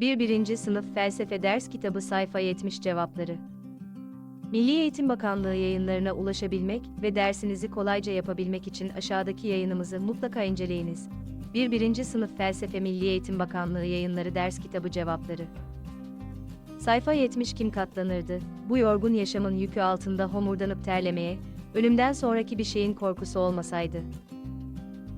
1. 1. Sınıf Felsefe Ders Kitabı Sayfa 70 Cevapları Milli Eğitim Bakanlığı yayınlarına ulaşabilmek ve dersinizi kolayca yapabilmek için aşağıdaki yayınımızı mutlaka inceleyiniz. 1. 1. Sınıf Felsefe Milli Eğitim Bakanlığı Yayınları Ders Kitabı Cevapları Sayfa 70 Kim katlanırdı? Bu yorgun yaşamın yükü altında homurdanıp terlemeye, ölümden sonraki bir şeyin korkusu olmasaydı.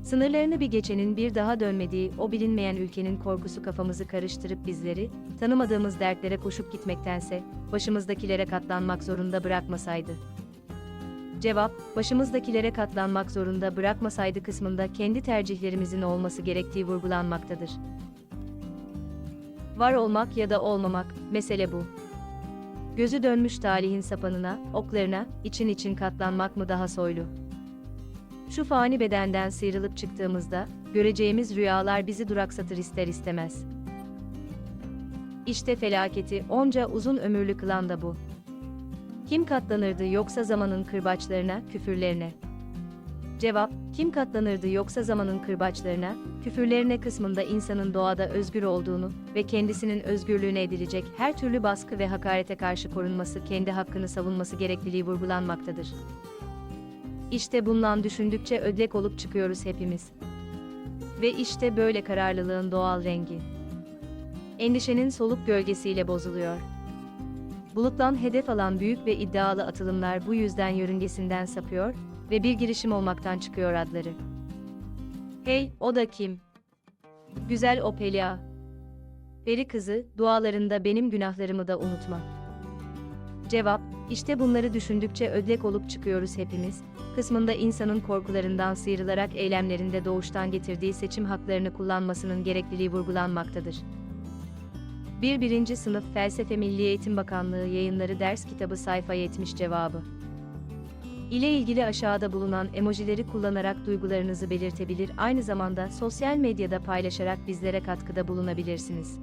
Sınırlarını bir geçenin bir daha dönmediği o bilinmeyen ülkenin korkusu kafamızı karıştırıp bizleri, tanımadığımız dertlere koşup gitmektense, başımızdakilere katlanmak zorunda bırakmasaydı. Cevap, başımızdakilere katlanmak zorunda bırakmasaydı kısmında kendi tercihlerimizin olması gerektiği vurgulanmaktadır. Var olmak ya da olmamak, mesele bu. Gözü dönmüş talihin sapanına, oklarına, için için katlanmak mı daha soylu? Şu fani bedenden sıyrılıp çıktığımızda, göreceğimiz rüyalar bizi duraksatır ister istemez. İşte felaketi onca uzun ömürlü kılan da bu. Kim katlanırdı yoksa zamanın kırbaçlarına, küfürlerine? Cevap, kim katlanırdı yoksa zamanın kırbaçlarına, küfürlerine kısmında insanın doğada özgür olduğunu ve kendisinin özgürlüğüne edilecek her türlü baskı ve hakarete karşı korunması, kendi hakkını savunması gerekliliği vurgulanmaktadır. İşte bundan düşündükçe ödlek olup çıkıyoruz hepimiz. Ve işte böyle kararlılığın doğal rengi. Endişenin soluk gölgesiyle bozuluyor. Buluttan hedef alan büyük ve iddialı atılımlar bu yüzden yörüngesinden sapıyor ve bir girişim olmaktan çıkıyor adları. Hey, o da kim? Güzel Opelia. Peri kızı, dualarında benim günahlarımı da unutma. Cevap, işte bunları düşündükçe ödlek olup çıkıyoruz hepimiz, kısmında insanın korkularından sıyrılarak eylemlerinde doğuştan getirdiği seçim haklarını kullanmasının gerekliliği vurgulanmaktadır. 1. 1. Sınıf Felsefe Milli Eğitim Bakanlığı Yayınları Ders Kitabı Sayfa 70 Cevabı ile ilgili aşağıda bulunan emojileri kullanarak duygularınızı belirtebilir aynı zamanda sosyal medyada paylaşarak bizlere katkıda bulunabilirsiniz.